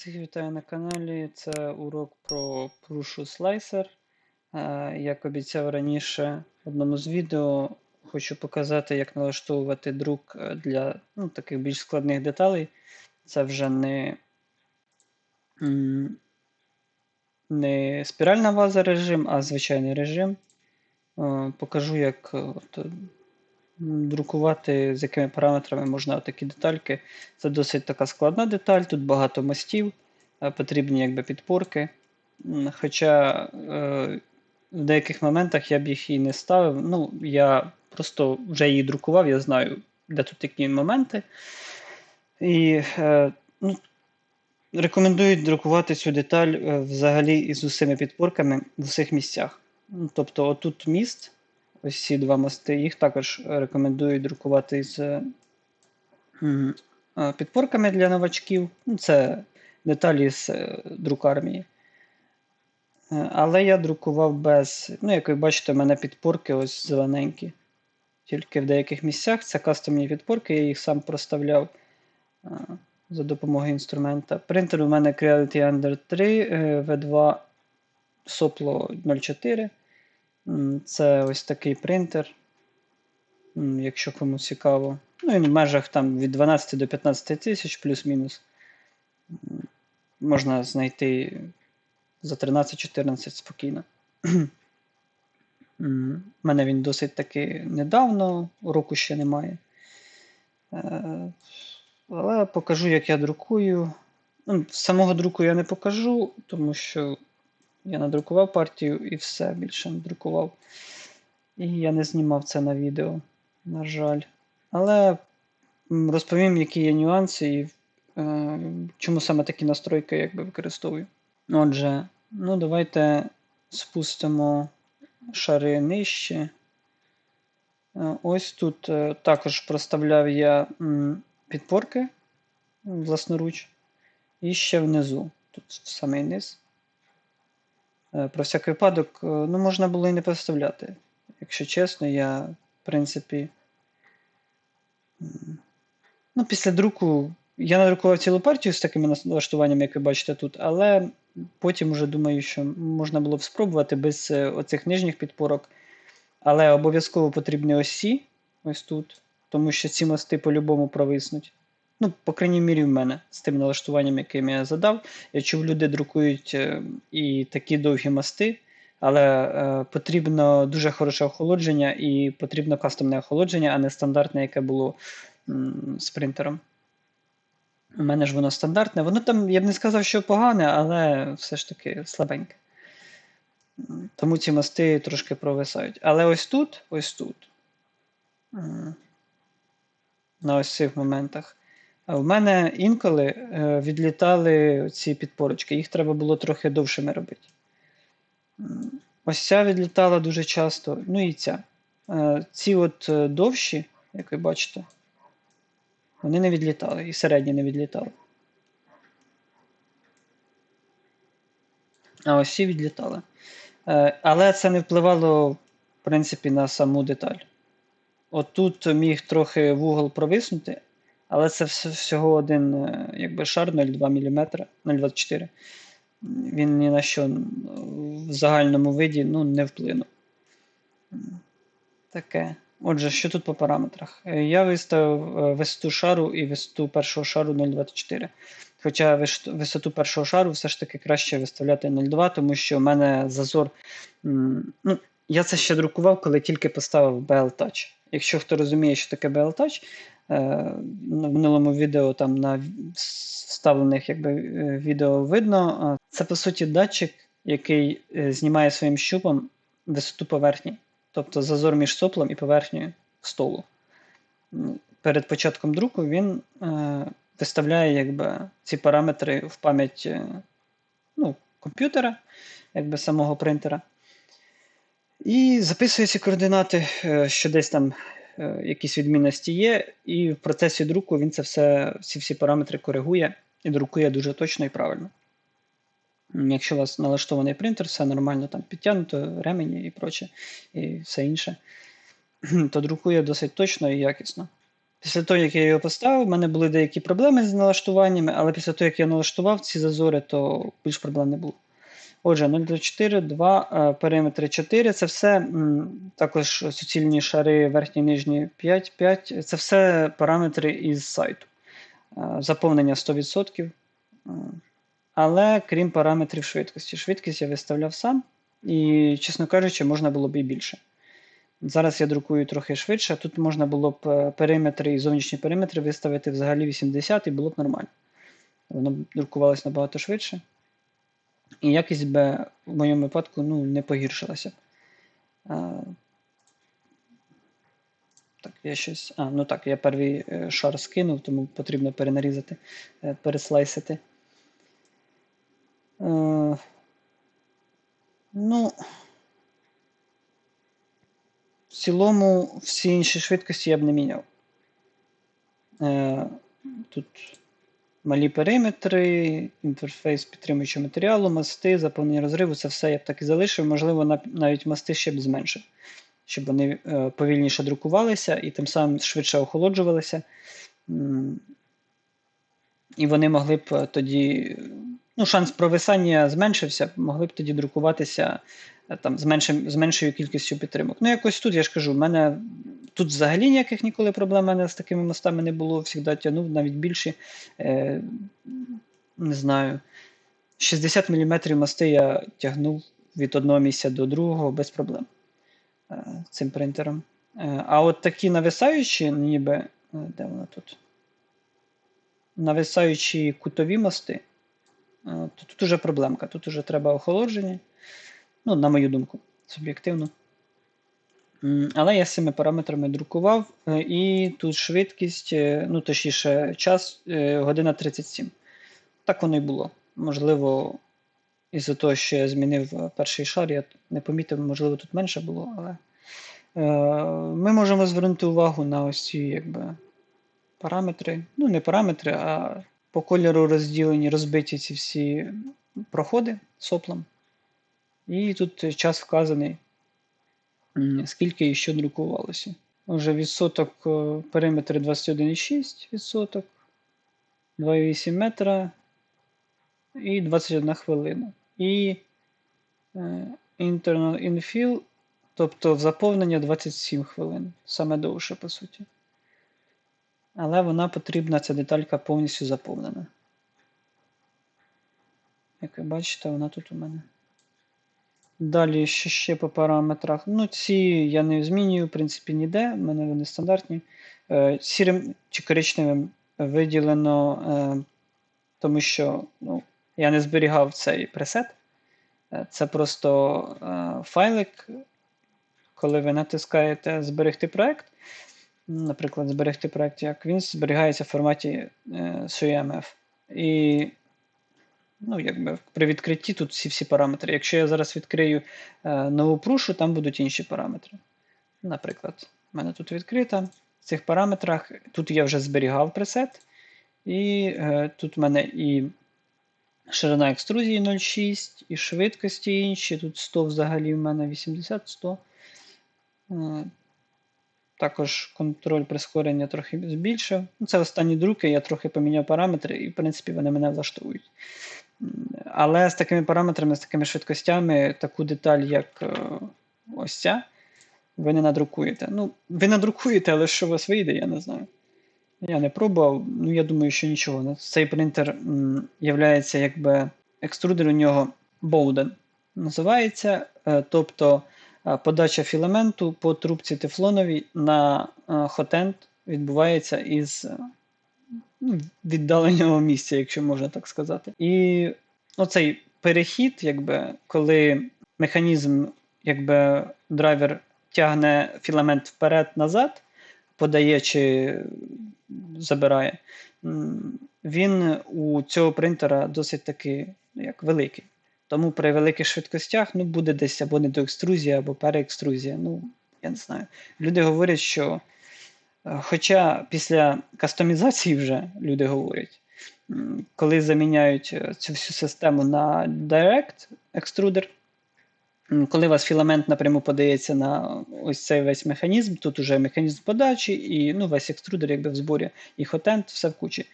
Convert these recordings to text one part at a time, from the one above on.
Всіх вітаю на каналі. Це урок про Pruшу Slicer. Е, Як обіцяв раніше в одному з відео, хочу показати, як налаштовувати друк е, для ну, таких більш складних деталей. Це вже не, не спіральна ваза режим, а звичайний режим. Е, Покажу, як друкувати, з якими параметрами можна такі детальки. Це досить така складна деталь, тут багато мостів, е, потрібні якби підпорки. Хоча е, в деяких моментах я б їх і не ставив. Ну, я просто вже її друкував, я знаю, де тут такі моменти. І е, ну, рекомендую друкувати цю деталь взагалі із усіма підпорками в усіх місцях. Тобто, отут міст, ось ці два мости, їх також рекомендую друкувати з підпорками для новачків. Ну, Це деталі з е, друкармії. Е, Але я друкував без. Ну, як ви бачите, у мене підпорки ось зелененькі. Тільки в деяких місцях це кастомні підпорки, я їх сам проставляв е, за допомогою інструмента. Принтер у мене Creality Under 3 е, V2 Soplo 04. Це ось такий принтер. Якщо комусь цікаво. Ну, він в межах там від 12 до 15 тисяч плюс-мінус. Можна знайти за 13-14 спокійно. У мене він досить таки недавно, року ще немає. Е, Але покажу, як я друкую. Самого друку я не покажу, тому що я надрукував партію і все більше не друкував. І я не знімав це на відео, на жаль. Але розповім, які є нюанси і е, чому саме такі настройки якби, використовую. Отже, ну давайте спустимо шари нижче. Е, Ось тут е, також проставляв я підпорки власноруч. І ще внизу, тут самий низ. Е, Про всякий випадок, е, ну, можна було і не поставляти. Якщо чесно, я, в принципі. Ну, після друку я надрукував цілу партію з такими налаштуваннями, як ви бачите тут, але потім вже думаю, що можна було б спробувати без е, оцих нижніх підпорок. Але обов'язково потрібні осі ось тут, тому що ці мости по-любому провиснуть. Ну, по крайній мірі, в мене з тим налаштуванням, яким я задав. Я чув, люди друкують е, і такі довгі мости, але е, потрібно дуже хороше охолодження і потрібно кастомне охолодження, а не стандартне, яке було м, з принтером. У мене ж воно стандартне. Воно там, я б не сказав, що погане, але все ж таки слабеньке. Тому ці мости трошки провисають. Але ось тут, ось тут, на ось цих моментах, в мене інколи е, відлітали ці підпорочки, їх треба було трохи довшими робити. Ось ця відлітала дуже часто, ну і ця. Е, Ці от е, довші, як ви бачите, вони не відлітали, і середні не відлітали. А ось ці відлітали. Але це не впливало, в принципі, на саму деталь. От тут міг трохи вугол провиснути, але це всього один е, якби, шар 0,2 мм, 0,24. Він ні на що в загальному виді ну, не вплинув. Таке. Отже, що тут по параметрах? Е, Я виставив е, висоту шару і висоту першого шару 0,24. Хоча висоту першого шару все ж таки краще виставляти 0,2, тому що в мене зазор. Ну, я це ще друкував, коли тільки поставив BL Touch. Якщо хто розуміє, що таке BL Touch, в минулому відео там на вставлених якби, е, відео видно. Це по суті датчик, який е, знімає своїм щупом висоту поверхні, тобто зазор між соплом і поверхнею столу. Перед початком друку він е, виставляє якби, ці параметри в пам'ять е, ну, комп'ютера, якби самого принтера. І записує ці координати, е, що десь там е, якісь відмінності є, і в процесі друку він це все, ці всі параметри коригує і друкує дуже точно і правильно. Якщо у вас налаштований принтер, все нормально там підтягнуто, ремені і проче, і все інше, то друкує досить точно і якісно. Після того, як я його поставив, в мене були деякі проблеми з налаштуваннями, але після того, як я налаштував ці зазори, то більш проблем не було. Отже, 0,4, 2, периметри 4 це все також суцільні шари, верхні, нижні 5, 5. Це все параметри із сайту. Е, Заповнення 100%. Е, Але крім параметрів швидкості. Швидкість я виставляв сам, і, чесно кажучи, можна було б і більше. Зараз я друкую трохи швидше. Тут можна було б е, периметри і зовнішні периметри виставити взагалі 80 і було б нормально. Воно б друкувалось набагато швидше. І якість би в моєму випадку ну, не погіршилася. А, Так, я щось. А, ну так, я перший е, шар скинув, тому потрібно перенарізати, е, переслайсити. Е, Ну, в цілому, всі інші швидкості я б не міняв. Е, Тут малі периметри, інтерфейс підтримуючого матеріалу, мости, заповнення розриву це все я б так і залишив. Можливо, навіть мости ще б зменшив, щоб вони е, повільніше друкувалися і тим самим швидше охолоджувалися. І вони могли б е, тоді, ну, шанс провисання зменшився, могли б тоді друкуватися там, з, меншим, з меншою кількістю підтримок. Ну, якось тут я ж кажу, в мене тут взагалі ніяких ніколи проблем мене з такими мостами не було, завжди тягнув навіть більші. Е, не знаю, 60 мм мости я тягнув від одного місця до другого без проблем е, цим принтером. Е, а от такі нависаючі, ніби, е, де воно тут? Нависаючі кутові мости, е, то тут уже проблемка. Тут уже треба охолодження. Ну, на мою думку, суб'єктивно. Але я з цими параметрами друкував, е, і тут швидкість, е, ну точніше, час е, година 37. Так воно і було. Можливо, із-за того, що я змінив перший шар, я не помітив, можливо, тут менше було, але ми можемо звернути увагу на ось ці якби, параметри. Ну, не параметри, а по кольору розділені, розбиті ці всі проходи соплом. І тут час вказаний, скільки і що друкувалося. Вже відсоток е, периметри 21,6 відсоток, 2,8 метра і 21 хвилина. І е, internal infill, тобто в заповнення 27 хвилин. Саме довше, по суті. Але вона потрібна, ця деталька повністю заповнена. Як ви бачите, вона тут у мене. Далі що ще по параметрах. Ну, ці я не змінюю, в принципі, ніде. У мене вони стандартні. Е, Сірим чи коричневим виділено, е, тому що ну, я не зберігав цей пресет. Е, Це просто файлик, коли ви натискаєте Зберегти проект. Наприклад, зберегти проект, як він зберігається в форматі SUMF. І ну, якби при відкритті тут всі всі параметри. Якщо я зараз відкрию е, нову прушу, там будуть інші параметри. Наприклад, в мене тут відкрита. В цих параметрах тут я вже зберігав пресет, і е, тут в мене і ширина екструзії 0,6, і швидкості інші. Тут 100 взагалі в мене 80-100. Е, також контроль прискорення трохи збільшив. Ну, Це останні друки, я трохи поміняв параметри, і, в принципі, вони мене влаштовують. Але з такими параметрами, з такими швидкостями, таку деталь, як е, ось ця, ви не надрукуєте. Ну, ви надрукуєте, але що у вас вийде, я не знаю. Я не пробував, ну я думаю, що нічого. Ну, Цей принтер м, являється якби екструдер у нього Bowden називається. Е, Тобто е, подача філаменту по трубці тефлоновій на хотенд відбувається із віддаленого місця, якщо можна так сказати. І оцей перехід, якби, коли механізм, якби драйвер тягне філамент вперед-назад, подає чи забирає, він у цього принтера досить таки як великий. Тому при великих швидкостях ну, буде десь або недоекструзія, або переекструзія. Ну, я не знаю. Люди говорять, що, хоча після кастомізації вже люди говорять, коли заміняють е, цю всю систему на Direct екструдер, Коли у вас філамент напряму подається на ось цей весь механізм, тут уже механізм подачі і ну, весь екструдер якби в зборі, і хотент, все в кучі.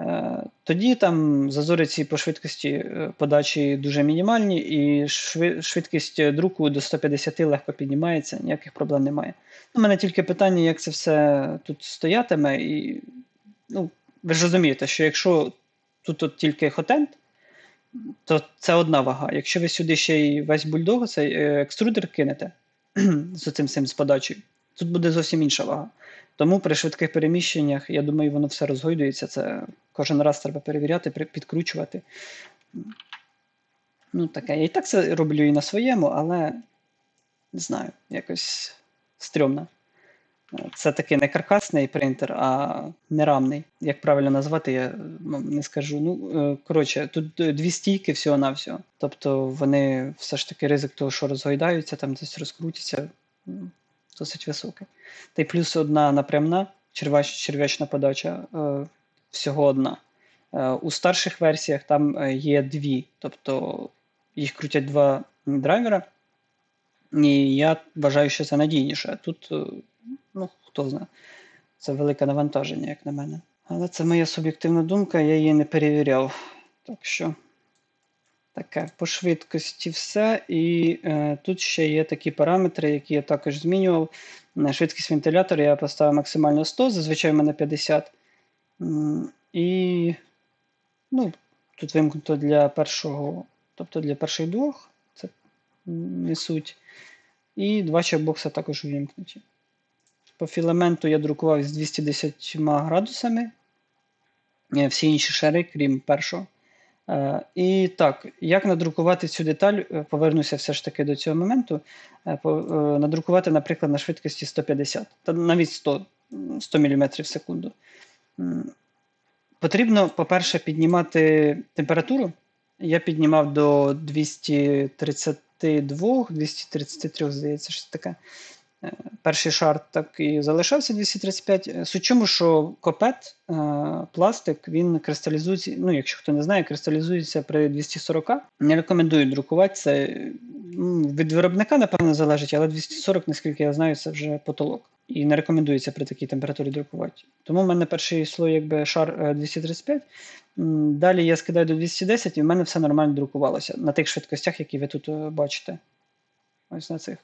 Е, Тоді там зазори ці по швидкості е, подачі дуже мінімальні, і швидкість друку до 150 легко піднімається, ніяких проблем немає. У мене тільки питання, як це все тут стоятиме, і ну, ви ж розумієте, що якщо тут от тільки хотент, то це одна вага. Якщо ви сюди ще й весь бульдог, цей е, екструдер кинете з цим з подачею, тут буде зовсім інша вага. Тому при швидких переміщеннях, я думаю, воно все розгойдується. Це кожен раз треба перевіряти, підкручувати. Ну, таке. Я і так це роблю і на своєму, але не знаю, якось стрьомно. Це такий не каркасний принтер, а нерамний. Як правильно назвати, я не скажу. Ну, е, коротше, тут дві стійки всього-навсього. Тобто вони все ж таки ризик того, що розгойдаються, там десь розкрутяться, досить високий. Та й плюс одна напрямна черв'ячна подача, е, всього одна. Е, У старших версіях там е, є дві, тобто їх крутять два драйвера. І я вважаю, що це надійніше. А Тут, ну, хто знає, це велике навантаження, як на мене. Але це моя суб'єктивна думка, я її не перевіряв. Так що таке по швидкості все. І е, тут ще є такі параметри, які я також змінював. Швидкість вентилятора я поставив максимально 100, зазвичай в мене 50. І ну, тут вимкнуто для першого, тобто для перших двох, це не суть. І два чекбокса також увімкнуті. По філаменту я друкував з 210 градусами. Е, Всі інші шари, крім першого. Е, І так, як надрукувати цю деталь, Е, повернуся все ж таки до цього моменту. Е, Надрукувати, наприклад, на швидкості 150, та навіть 100, 100 мм в секунду. Потрібно, по-перше, піднімати температуру. Я піднімав до 232, 233, здається, щось таке. Е, Перший шар так і залишався 235. Е, Суть чому, що копет, е, пластик, він кристалізується, ну, якщо хто не знає, кристалізується при 240. Не рекомендую друкувати це. Від виробника, напевно, залежить, але 240, наскільки я знаю, це вже потолок. І не рекомендується при такій температурі друкувати. Тому в мене перший слой, якби шар е, 235. Далі я скидаю до 210, і в мене все нормально друкувалося на тих швидкостях, які ви тут е, бачите. Ось на цих.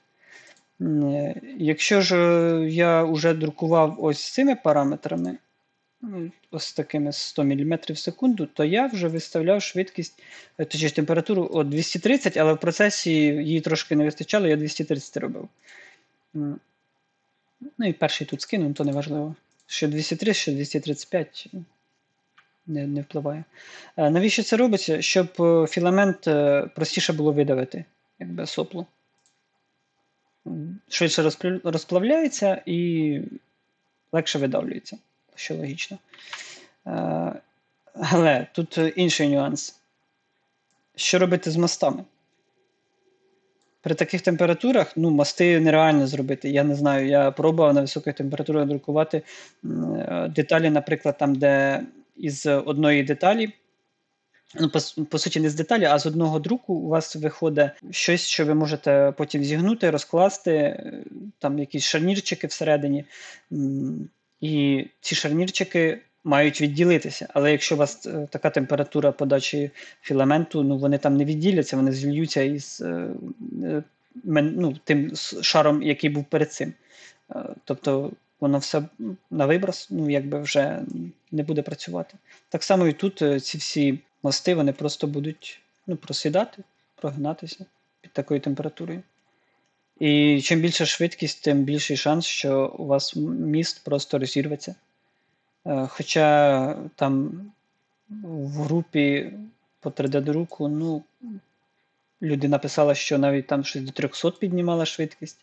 Е, Якщо ж е, я вже друкував ось цими параметрами, ну, ось такими 100 мм в секунду, то я вже виставляв швидкість, е, точніше температуру от 230, але в процесі її трошки не вистачало, я 230 робив. Ну і перший тут скинув, то не важливо. Що 230, що 235 не, не впливає. Навіщо це робиться? Щоб філамент простіше було видавити, якби сопло. Швидше розплавляється і легше видавлюється, що логічно. Е, Але тут інший нюанс. Що робити з мостами? При таких температурах ну, мости нереально зробити. Я не знаю, я пробував на високих температурах друкувати е, деталі, наприклад, там, де із одної деталі, ну, по, по суті, не з деталі, а з одного друку у вас виходить щось, що ви можете потім зігнути, розкласти, е, там якісь шарнірчики всередині. І ці шарнірчики мають відділитися. Але якщо у вас е, така температура подачі філаменту, ну вони там не відділяться, вони зільються із е, ну, тим шаром, який був перед цим. Тобто воно все на виброс, ну якби вже не буде працювати. Так само і тут ці всі мости вони просто будуть ну, просідати, прогинатися під такою температурою. І чим більша швидкість, тим більший шанс, що у вас міст просто розірветься. Е, Хоча там в групі по 3D-друку, ну, люди написали, що навіть там щось до 300 піднімала швидкість.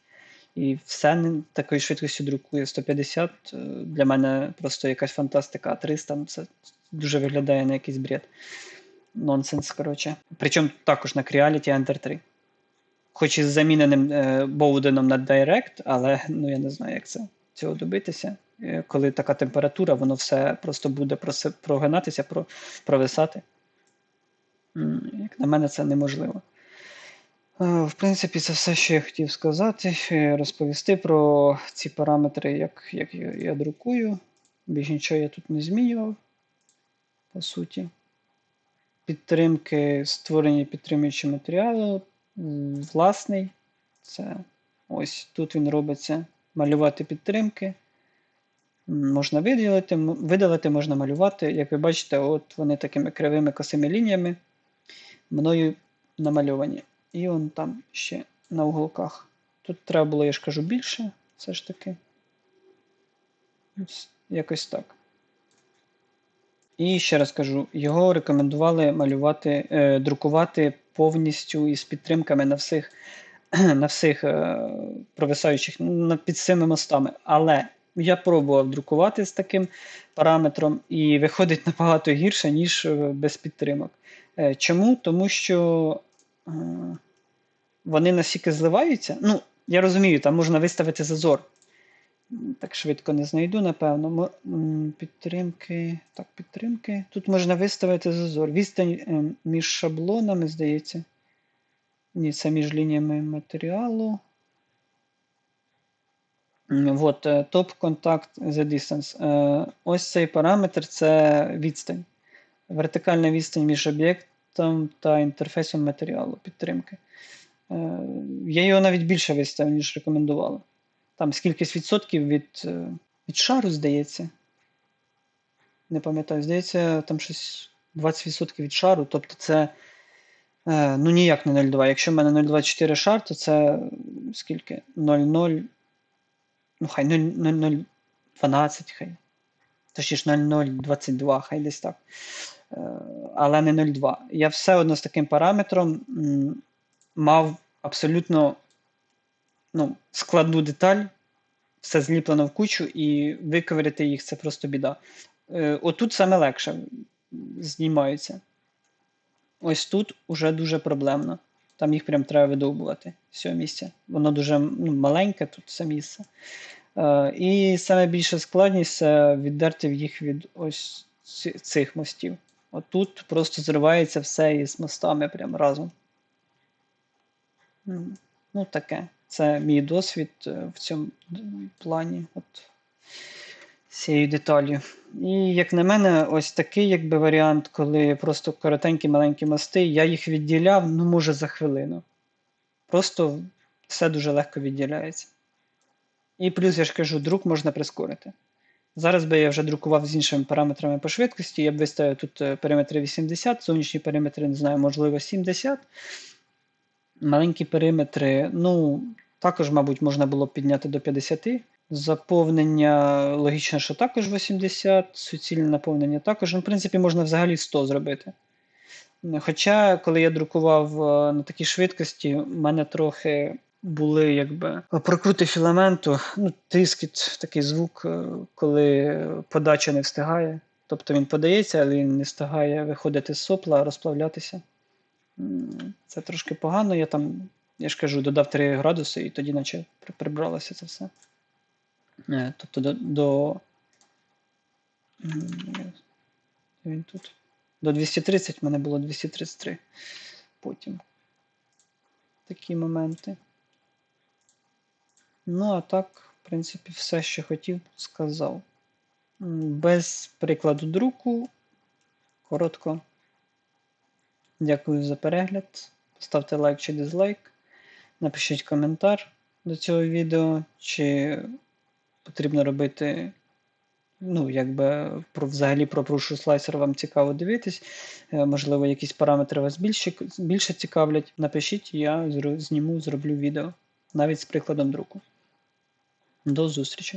І все такою швидкістю друкує 150. е, Для мене просто якась фантастика, а 300 ну, це дуже виглядає на якийсь бред. Нонсенс, коротше. Причому також на Creality Enter 3. Хоч і з заміненим е, Боуденом на Direct, але ну, я не знаю, як це цього добитися. Е, Коли така температура, воно все просто буде прогинатися, про, провисати. Як на мене, це неможливо. Е, В принципі, це все, що я хотів сказати, розповісти про ці параметри, як, як я друкую. Більш нічого я тут не змінював, по суті. Підтримки, створення підтримуючого матеріалу, власний. Це ось тут він робиться. Малювати підтримки. Можна виділити, видалити, можна малювати. Як ви бачите, от вони такими кривими косими лініями мною намальовані. І он там ще на уголках. Тут треба було, я ж кажу, більше, все ж таки. Ось якось так. І ще раз кажу, його рекомендували малювати, е, друкувати повністю із підтримками на всіх, на всіх е, провисаючих на, під цими мостами. Але я пробував друкувати з таким параметром, і виходить набагато гірше, ніж е, без підтримок. Е, чому? Тому що е, вони настільки зливаються. Ну, я розумію, там можна виставити зазор. Так швидко не знайду, напевно. Підтримки. Так, підтримки. Тут можна виставити зазор. Відстань е, між шаблонами, здається. Ні, це між лініями матеріалу. Е, top contact the distance. Е, Ось цей параметр це відстань. Вертикальна відстань між об'єктом та інтерфейсом матеріалу підтримки. Е, Я його навіть більше виставив, ніж рекомендували. Там скількись відсотків від, е, від шару, здається. Не пам'ятаю, здається, там щось 20% від шару. Тобто це е, ну ніяк не 0,2. Якщо в мене 0,24 шар, то це скільки? 0,0. Ну, хай 0,012, хай. Точніше 0,022, хай десь так. Е, Але не 0,2. Я все одно з таким параметром мав абсолютно ну, складну деталь, все зліплено в кучу, і виковиряти їх це просто біда. Е, Отут саме легше знімаються. Ось тут уже дуже проблемно. Там їх прям треба видовбувати цього місця. Воно дуже ну, маленьке тут це місце. Е, і саме більша складність це віддерти їх від ось цих мостів. Отут просто зривається все із мостами прямо разом. Ну, таке. Це мій досвід е, в цьому плані. От цією деталью. І, як на мене, ось такий якби варіант, коли просто коротенькі маленькі мости, я їх відділяв, ну, може, за хвилину. Просто все дуже легко відділяється. І плюс, я ж кажу, друк можна прискорити. Зараз би я вже друкував з іншими параметрами по швидкості, я б виставив тут е, периметри 80, зовнішні периметри, не знаю, можливо, 70. Маленькі периметри, ну, також, мабуть, можна було б підняти до 50. Заповнення логічно, що також 80, суцільне наповнення також. Ну, в принципі, можна взагалі 100 зробити. Хоча, коли я друкував е, на такій швидкості, в мене трохи були якби прокрути філаменту, ну, тріскіт, такий звук, е, коли подача не встигає. Тобто він подається, але він не встигає виходити з сопла, розплавлятися. Це трошки погано. Я там, я ж кажу, додав 3 градуси і тоді наче прибралося це все. Е, Тобто до. до він тут? До 230 в мене було 233. Потім. Такі моменти. Ну, а так, в принципі, все, що хотів, сказав. Без прикладу друку. Коротко. Дякую за перегляд. Ставте лайк чи дизлайк. Напишіть коментар до цього відео, чи потрібно робити, ну, якби про, взагалі про прушу слайсер вам цікаво дивитись. Е, Можливо, якісь параметри вас більше, більше цікавлять. Напишіть, я зніму, зроблю відео навіть з прикладом друку. До зустрічі!